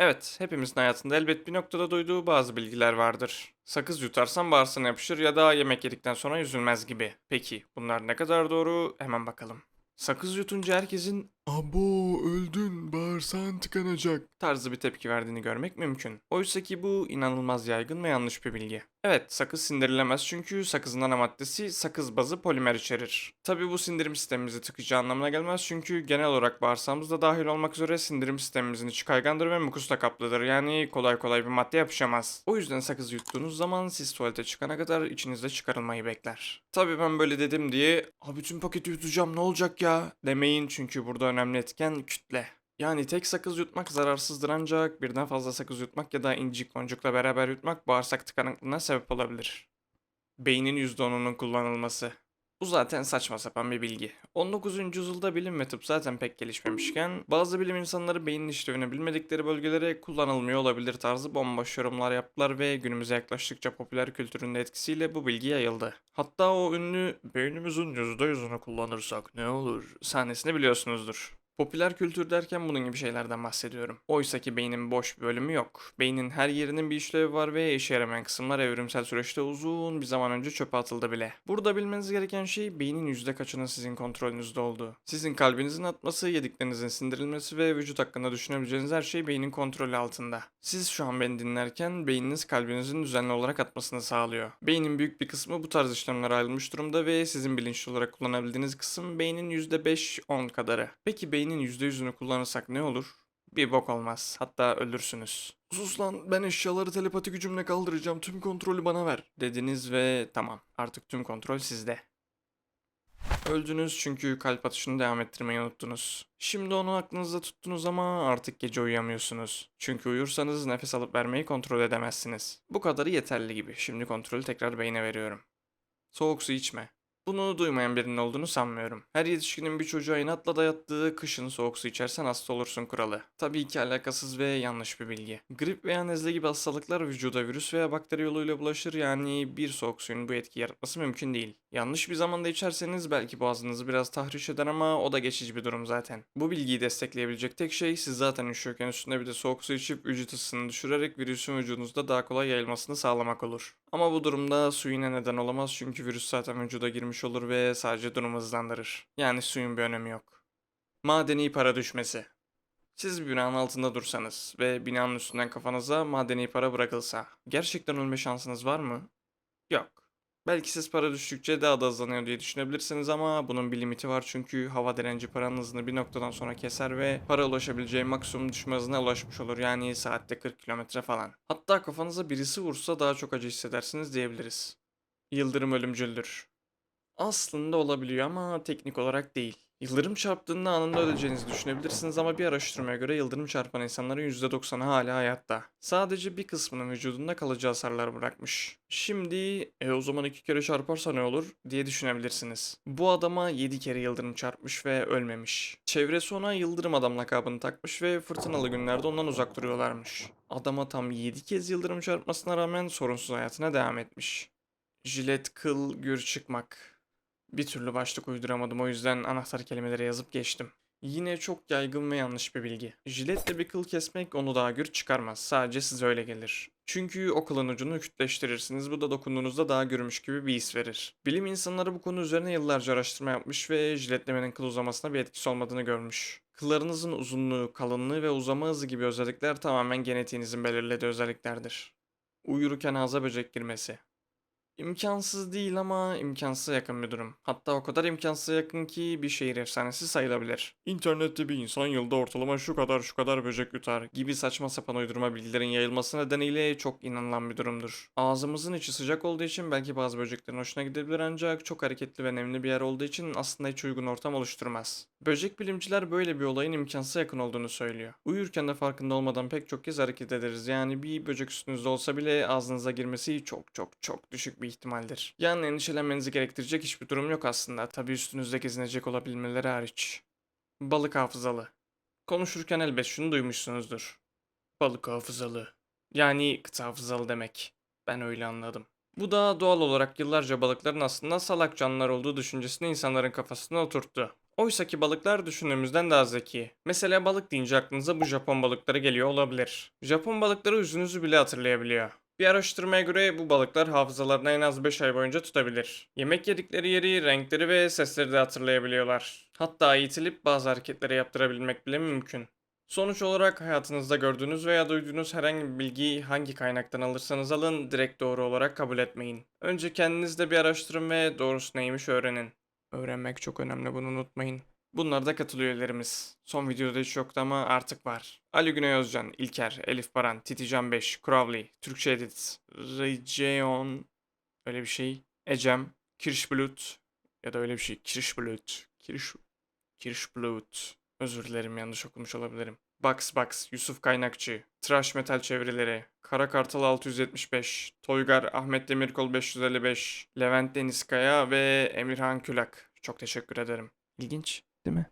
Evet, hepimizin hayatında elbet bir noktada duyduğu bazı bilgiler vardır. Sakız yutarsan bağırsana yapışır ya da yemek yedikten sonra yüzülmez gibi. Peki, bunlar ne kadar doğru? Hemen bakalım. Sakız yutunca herkesin Abo öldün bağırsan tıkanacak. tarzı bir tepki verdiğini görmek mümkün. Oysa ki bu inanılmaz yaygın ve yanlış bir bilgi. Evet, sakız sindirilemez çünkü sakızın ana maddesi sakız bazı polimer içerir. Tabi bu sindirim sistemimizi tıkacağı anlamına gelmez çünkü genel olarak bağırsağımız da dahil olmak üzere sindirim sistemimizin içi kaygandır ve mukusla kaplıdır. Yani kolay kolay bir madde yapışamaz. O yüzden sakız yuttuğunuz zaman siz tuvalete çıkana kadar içinizde çıkarılmayı bekler. Tabi ben böyle dedim diye abi tüm paketi yutacağım ne olacak ya demeyin çünkü burada önemli etken kütle. Yani tek sakız yutmak zararsızdır ancak birden fazla sakız yutmak ya da incik boncukla beraber yutmak bağırsak tıkanıklığına sebep olabilir. Beynin %10'unun kullanılması. Bu zaten saçma sapan bir bilgi. 19. yüzyılda bilim ve tıp zaten pek gelişmemişken bazı bilim insanları beynin işlevini bilmedikleri bölgelere kullanılmıyor olabilir tarzı bomboş yorumlar yaptılar ve günümüze yaklaştıkça popüler kültürün de etkisiyle bu bilgi yayıldı. Hatta o ünlü beynimizin %100'ünü kullanırsak ne olur sahnesini biliyorsunuzdur. Popüler kültür derken bunun gibi şeylerden bahsediyorum. Oysa ki beynin boş bir bölümü yok. Beynin her yerinin bir işlevi var ve işe yaramayan kısımlar evrimsel süreçte uzun bir zaman önce çöpe atıldı bile. Burada bilmeniz gereken şey beynin yüzde kaçının sizin kontrolünüzde olduğu. Sizin kalbinizin atması, yediklerinizin sindirilmesi ve vücut hakkında düşünebileceğiniz her şey beynin kontrolü altında. Siz şu an beni dinlerken beyniniz kalbinizin düzenli olarak atmasını sağlıyor. Beynin büyük bir kısmı bu tarz işlemlere ayrılmış durumda ve sizin bilinçli olarak kullanabildiğiniz kısım beynin %5-10 kadarı. Peki beynin %100'ünü kullanırsak ne olur? Bir bok olmaz. Hatta ölürsünüz. Sus lan ben eşyaları telepati gücümle kaldıracağım tüm kontrolü bana ver. Dediniz ve tamam. Artık tüm kontrol sizde. Öldünüz çünkü kalp atışını devam ettirmeyi unuttunuz. Şimdi onu aklınızda tuttunuz ama artık gece uyuyamıyorsunuz. Çünkü uyursanız nefes alıp vermeyi kontrol edemezsiniz. Bu kadarı yeterli gibi. Şimdi kontrolü tekrar beyne veriyorum. Soğuk su içme. Bunu duymayan birinin olduğunu sanmıyorum. Her yetişkinin bir çocuğa inatla dayattığı kışın soğuk su içersen hasta olursun kuralı. Tabii ki alakasız ve yanlış bir bilgi. Grip veya nezle gibi hastalıklar vücuda virüs veya bakteri yoluyla bulaşır yani bir soğuk suyun bu etki yaratması mümkün değil. Yanlış bir zamanda içerseniz belki boğazınızı biraz tahriş eder ama o da geçici bir durum zaten. Bu bilgiyi destekleyebilecek tek şey siz zaten üşüyorken üstüne bir de soğuk su içip vücut ısısını düşürerek virüsün vücudunuzda daha kolay yayılmasını sağlamak olur. Ama bu durumda su yine neden olamaz çünkü virüs zaten vücuda girmiş olur ve sadece durumu hızlandırır. Yani suyun bir önemi yok. Madeni para düşmesi. Siz bir binanın altında dursanız ve binanın üstünden kafanıza madeni para bırakılsa gerçekten ölme şansınız var mı? Yok. Belki siz para düştükçe daha da hızlanıyor diye düşünebilirsiniz ama bunun bir limiti var çünkü hava direnci paranın hızını bir noktadan sonra keser ve para ulaşabileceği maksimum düşme hızına ulaşmış olur yani saatte 40 kilometre falan. Hatta kafanıza birisi vursa daha çok acı hissedersiniz diyebiliriz. Yıldırım ölümcüldür. Aslında olabiliyor ama teknik olarak değil. Yıldırım çarptığında anında öleceğinizi düşünebilirsiniz ama bir araştırmaya göre yıldırım çarpan insanların %90'ı hala hayatta. Sadece bir kısmının vücudunda kalıcı hasarlar bırakmış. Şimdi e o zaman iki kere çarparsa ne olur diye düşünebilirsiniz. Bu adama 7 kere yıldırım çarpmış ve ölmemiş. Çevresi ona yıldırım adam lakabını takmış ve fırtınalı günlerde ondan uzak duruyorlarmış. Adama tam 7 kez yıldırım çarpmasına rağmen sorunsuz hayatına devam etmiş. Jilet, kıl, gür çıkmak. Bir türlü başlık uyduramadım o yüzden anahtar kelimeleri yazıp geçtim. Yine çok yaygın ve yanlış bir bilgi. Jiletle bir kıl kesmek onu daha gür çıkarmaz. Sadece size öyle gelir. Çünkü o kılın ucunu kütleştirirsiniz. Bu da dokunduğunuzda daha görmüş gibi bir his verir. Bilim insanları bu konu üzerine yıllarca araştırma yapmış ve jiletlemenin kıl uzamasına bir etkisi olmadığını görmüş. Kıllarınızın uzunluğu, kalınlığı ve uzama hızı gibi özellikler tamamen genetiğinizin belirlediği özelliklerdir. Uyurken ağza böcek girmesi. İmkansız değil ama imkansıza yakın bir durum. Hatta o kadar imkansıza yakın ki bir şehir efsanesi sayılabilir. İnternette bir insan yılda ortalama şu kadar şu kadar böcek yutar. Gibi saçma sapan uydurma bilgilerin yayılması nedeniyle çok inanılan bir durumdur. Ağzımızın içi sıcak olduğu için belki bazı böceklerin hoşuna gidebilir ancak çok hareketli ve nemli bir yer olduğu için aslında hiç uygun ortam oluşturmaz. Böcek bilimciler böyle bir olayın imkansıza yakın olduğunu söylüyor. Uyurken de farkında olmadan pek çok kez hareket ederiz. Yani bir böcek üstünüzde olsa bile ağzınıza girmesi çok çok çok düşük bir ihtimaldir. Yani endişelenmenizi gerektirecek hiçbir durum yok aslında. Tabii üstünüzde gezinecek olabilmeleri hariç. Balık hafızalı. Konuşurken elbet şunu duymuşsunuzdur. Balık hafızalı. Yani kıta hafızalı demek. Ben öyle anladım. Bu da doğal olarak yıllarca balıkların aslında salak canlılar olduğu düşüncesini insanların kafasına oturttu. Oysaki balıklar düşündüğümüzden daha zeki. Mesela balık deyince aklınıza bu Japon balıkları geliyor olabilir. Japon balıkları yüzünüzü bile hatırlayabiliyor. Bir araştırmaya göre bu balıklar hafızalarına en az 5 ay boyunca tutabilir. Yemek yedikleri yeri, renkleri ve sesleri de hatırlayabiliyorlar. Hatta eğitilip bazı hareketleri yaptırabilmek bile mümkün. Sonuç olarak hayatınızda gördüğünüz veya duyduğunuz herhangi bir bilgiyi hangi kaynaktan alırsanız alın direkt doğru olarak kabul etmeyin. Önce kendiniz de bir araştırın ve doğrusu neymiş öğrenin. Öğrenmek çok önemli bunu unutmayın. Bunlar da katıl üyelerimiz. Son videoda hiç yoktu ama artık var. Ali Güney Özcan, İlker, Elif Baran, Titican 5, Crowley, Türkçe Edit, Rejeon, öyle bir şey, Ecem, Kirschblut ya da öyle bir şey, Kirschblut, Kirsch, Kirschblut. Özür dilerim yanlış okumuş olabilirim. Box Box, Yusuf Kaynakçı, Trash Metal Çevirileri, Kara Kartal 675, Toygar Ahmet Demirkol 555, Levent Denizkaya ve Emirhan Külak. Çok teşekkür ederim. İlginç değil mi?